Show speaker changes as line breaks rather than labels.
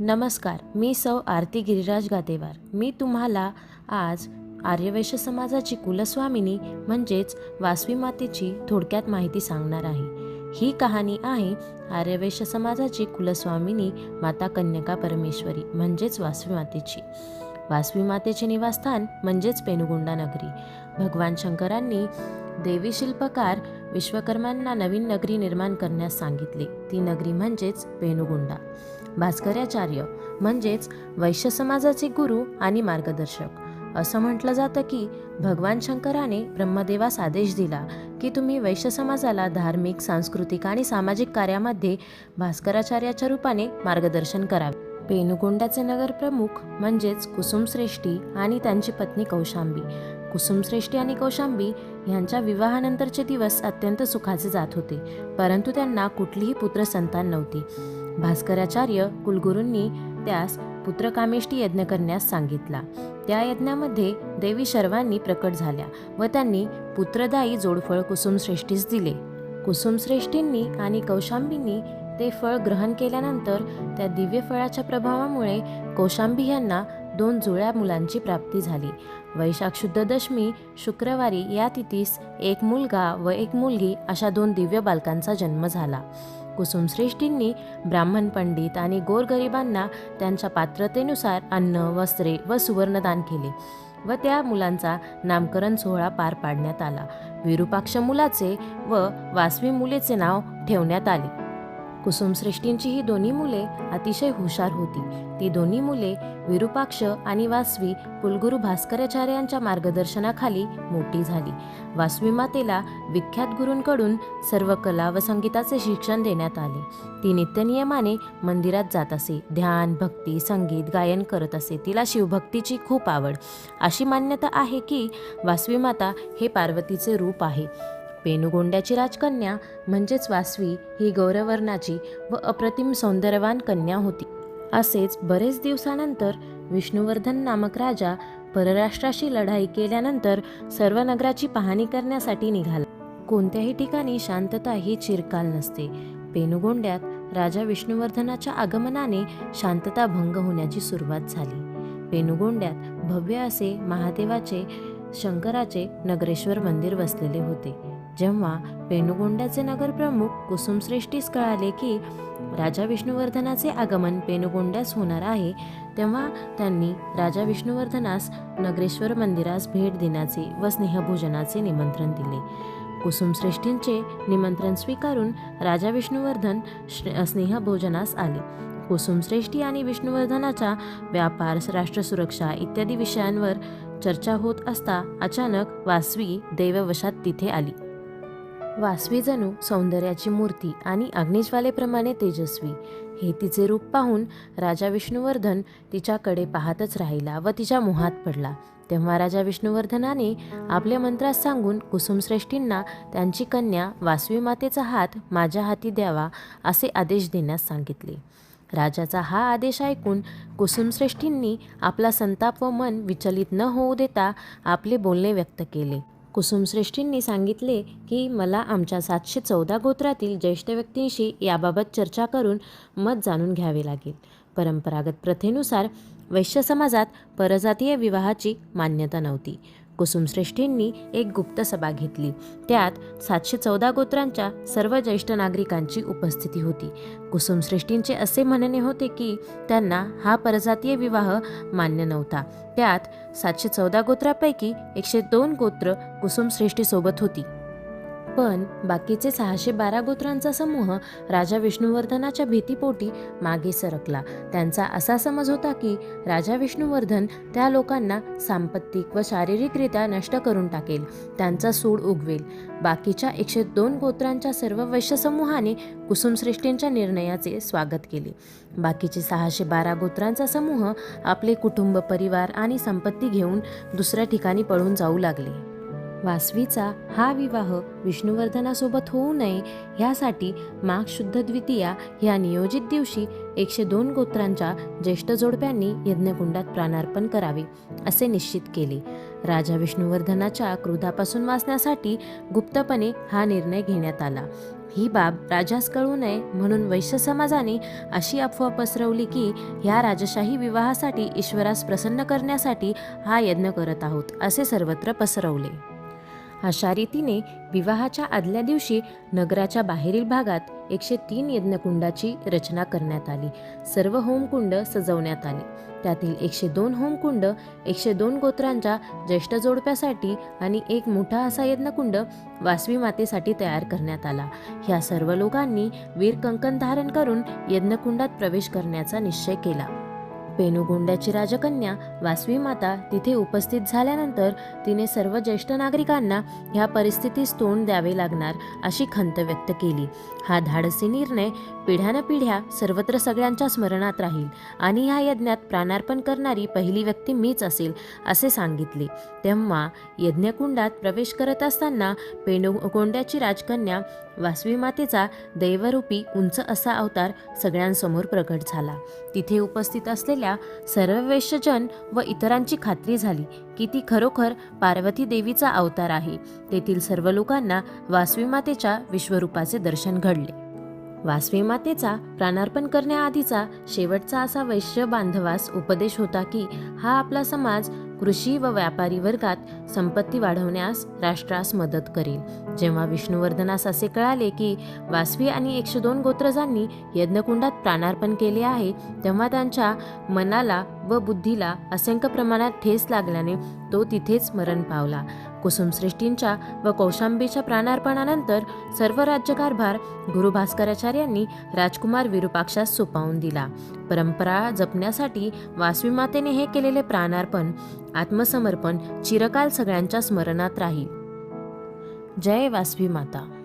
नमस्कार मी सौ आरती गिरिराज गादेवार. मी तुम्हाला आज आर्यवैश्य समाजाची कुलस्वामिनी म्हणजेच वासवी मातेची थोडक्यात माहिती सांगणार आहे. ही कहाणी आहे आर्यवैश्य समाजाची कुलस्वामिनी माता कन्यका परमेश्वरी म्हणजेच वासवी मातेची. वासवी मातेचे निवासस्थान म्हणजेच पेनुगुंडा नगरी. भगवान शंकरांनी देवी शिल्पकार विश्वकर्मांना नवीन नगरी निर्माण करण्यास सांगितले. ती नगरी म्हणजेच पेनुगुंडा भास्कराचार्य म्हणजेच वैश्य समाजाचे गुरु आणि मार्गदर्शक. असं म्हटलं जातं की भगवान शंकराने ब्रह्मदेवास आदेश दिला की तुम्ही वैश्य समाजाला धार्मिक सांस्कृतिक आणि सामाजिक कार्यामध्ये भास्कराचार्याच्या रूपाने मार्गदर्शन करावे. पेनुगोंडाचे नगरप्रमुख म्हणजेच कुसुमश्रेष्ठी आणि त्यांची पत्नी कौशांबी. कुसुमश्रेष्ठी आणि कौशांबी ह्यांच्या विवाहानंतरचे दिवस अत्यंत सुखाचे जात होते परंतु त्यांना कुठलीही पुत्र संतान नव्हती. भास्कराचार्य कुलगुरूंनी त्यास पुत्रकामेष्टी यज्ञ करण्यास सांगितला. त्या यज्ञामध्ये देवी शर्वांनी प्रकट झाल्या व त्यांनी पुत्रदायी जोडफळ कुसुमश्रेष्ठीस दिले. कुसुमश्रेष्ठींनी आणि कौशांबींनी ते फळ ग्रहण केल्यानंतर त्या दिव्य फळाच्या प्रभावामुळे कौशांबी यांना दोन जुळ्या मुलांची प्राप्ती झाली. वैशाख शुद्ध दशमी शुक्रवारी या तिथीस एक मुलगा व एक मुलगी अशा दोन दिव्य बालकांचा जन्म झाला. कुसुमश्रेष्ठींनी ब्राह्मण पंडित आणि गोरगरिबांना त्यांच्या पात्रतेनुसार अन्न वस्त्रे व सुवर्णदान केले व त्या मुलांचा नामकरण सोहळा पार पाडण्यात आला. विरूपाक्ष मुलाचे व वासवी मुलेचे नाव ठेवण्यात आले. कुसुमश्रेष्ठींची ही दोन्ही मुले अतिशय हुशार होती. ती दोन्ही मुले विरूपाक्ष आणि वासवी कुलगुरू भास्कराचार्यांच्या मार्गदर्शनाखाली मोठी झाली. वासवी मातेला विख्यात गुरूंकडून सर्व कला व संगीताचे शिक्षण देण्यात आले. ती नित्यनियमाने मंदिरात जात असे ध्यान भक्ती संगीत गायन करत असे. तिला शिवभक्तीची खूप आवड. अशी मान्यता आहे की वासवी माता हे पार्वतीचे रूप आहे. पेनुगोंड्याची राजकन्या म्हणजेच वासवी ही गौरवर्णाची व अप्रतिम सौंदर्यवान कन्या होती. असेच बरेच दिवसानंतर विष्णुवर्धन नामक राजा परराष्ट्राशी लढाई केल्यानंतर सर्व नगराची पाहणी करण्यासाठी निघाला. कोणत्याही ठिकाणी शांतता ही चिरकाल नसते. पेनुगोंड्यात राजा विष्णुवर्धनाच्या आगमनाने शांतता भंग होण्याची सुरुवात झाली. पेनुगोंड्यात भव्य असे महादेवाचे शंकराचे नगरेश्वर मंदिर वसलेले होते. जेव्हा पेनुगोंड्याचे नगरप्रमुख कुसुमश्रेष्ठीस कळाले की राजा विष्णुवर्धनाचे आगमन पेनुगोंड्यास होणार आहे तेव्हा त्यांनी राजा विष्णुवर्धनास नगरेश्वर मंदिरास भेट देण्याचे व स्नेहभोजनाचे निमंत्रण दिले. कुसुमश्रेष्ठींचे निमंत्रण स्वीकारून राजा विष्णुवर्धन स्नेहभोजनास आले. कुसुमश्रेष्ठी आणि विष्णुवर्धनाच्या व्यापार राष्ट्रसुरक्षा इत्यादी विषयांवर चर्चा होत असता अचानक वासवी दैववशात तिथे आली. वासवी जणू सौंदर्याची मूर्ती आणि अग्निज्वालेप्रमाणे तेजस्वी. हे तिचे रूप पाहून राजा विष्णुवर्धन तिच्याकडे पाहतच राहिला व तिच्या मोहात पडला. तेव्हा राजा विष्णुवर्धनाने आपल्या मंत्रात सांगून कुसुमश्रेष्ठींना त्यांची कन्या वासवी मातेचा हात माझ्या हाती द्यावा असे आदेश देण्यास सांगितले. राजाचा हा आदेश ऐकून कुसुमश्रेष्ठींनी आपला संताप व मन विचलित न होऊ देता आपले बोलणे व्यक्त केले. कुसुमश्रेष्ठींनी सांगितले की मला आमच्या सातशे चौदा गोत्रातील ज्येष्ठ व्यक्तींशी याबाबत चर्चा करून मत जाणून घ्यावे लागेल. परंपरागत प्रथेनुसार वैश्य समाजात परजातीय विवाहाची मान्यता नव्हती. कुसुमश्रेष्ठींनी एक गुप्त सभा घेतली. त्यात सातशे चौदा गोत्रांच्या सर्व ज्येष्ठ नागरिकांची उपस्थिती होती. कुसुमश्रेष्ठींचे असे म्हणणे होते की त्यांना हा परजातीय विवाह मान्य नव्हता. त्यात सातशे चौदा गोत्रापैकी एकशे दोन गोत्र कुसुमश्रेष्ठीसोबत होती. पण बाकीचे सहाशे बारा गोत्रांचा समूह राजा विष्णुवर्धनाच्या भीतीपोटी मागे सरकला. त्यांचा असा समज होता की राजा विष्णुवर्धन त्या लोकांना सांपत्तिक व शारीरिकरित्या नष्ट करून टाकेल. त्यांचा सूड उगवेल. बाकीच्या एकशे दोन गोत्रांच्या सर्व वैश्य समूहाने कुसुमश्रेष्ठींच्या निर्णयाचे स्वागत केले. बाकीचे सहाशे बारा गोत्रांचा समूह आपले कुटुंब परिवार आणि संपत्ती घेऊन दुसऱ्या ठिकाणी पळून जाऊ लागले. वासवीचा हा विवाह विष्णुवर्धनासोबत होऊ नये ह्यासाठी माघ शुद्ध द्वितीया ह्या नियोजित दिवशी एकशे दोन गोत्रांच्या ज्येष्ठ जोडप्यांनी यज्ञकुंडात प्राणार्पण करावे असे निश्चित केले. राजा विष्णुवर्धनाच्या क्रोधापासून वाचण्यासाठी गुप्तपणे हा निर्णय घेण्यात आला. ही बाब राजास कळू नये म्हणून वैश्य समाजाने अशी अफवा पसरवली की ह्या राजशाही विवाहासाठी ईश्वरास प्रसन्न करण्यासाठी हा यज्ञ करत आहोत असे सर्वत्र पसरवले. अशा रीतीने विवाहाच्या आदल्या दिवशी नगराच्या बाहेरील भागात एकशे तीन यज्ञकुंडाची रचना करण्यात आली. सर्व होमकुंड सजवण्यात आले. त्यातील एकशे दोन होमकुंड एकशे दोन गोत्रांच्या ज्येष्ठ जोडप्यासाठी आणि एक मोठा असा यज्ञकुंड वासवी मातेसाठी तयार करण्यात आला. ह्या सर्व लोकांनी वीर कंकण धारण करून यज्ञकुंडात प्रवेश करण्याचा निश्चय केला. पेनुगोंड्याची राजकन्या वासवी माता तिथे उपस्थित झाल्यानंतर तिने सर्व ज्येष्ठ नागरिकांना ह्या परिस्थितीस तोंड द्यावे लागणार अशी खंत व्यक्त केली. हा धाडसी निर्णय पिढ्यानपिढ्या सर्वत्र सगळ्यांच्या स्मरणात राहील आणि ह्या यज्ञात प्राणार्पण करणारी पहिली व्यक्ती मीच असेल असे सांगितले. तेव्हा यज्ञकुंडात प्रवेश करत असताना पेनुगोंड्याची राजकन्या वासवी मातेचा दैवरूपी उंच असा अवतार सगळ्यांसमोर प्रकट झाला. तिथे उपस्थित असलेल्या सर्व वैश्यजन व इतरांची खात्री झाली की ती खरोखर पार्वती देवीचा अवतार आहे. तेथील सर्व लोकांना वासवी मातेच्या विश्वरूपाचे दर्शन घडले. वासवी मातेचा प्राणार्पण करण्याआधीचा शेवटचा असा वैश्य बांधवास उपदेश होता की हा आपला समाज कृषी व व्यापारी वर्गात संपत्ती वाढवण्यास राष्ट्रास मदत करेल. जेव्हा विष्णुवर्धनास असे कळाले की वासवी आणि एकशे दोन गोत्रजांनी यज्ञकुंडात प्राणार्पण केले आहे तेव्हा त्यांच्या मनाला व बुद्धीला असंख्य प्रमाणात ठेस लागल्याने तो तिथेच मरण पावला. कुसुमश्रेष्ठींच्या व कौशांबीच्या प्राणार्पणानंतर सर्व राज्यकारभार गुरु भास्कराचार्यांनी राजकुमार विरूपाक्षास सोपावून दिला. परंपरा जपण्यासाठी वासवी मातेने हे केलेले प्राणार्पण आत्मसमर्पण चिरकाल सगळ्यांच्या स्मरणात राहील. जय वासवी माता.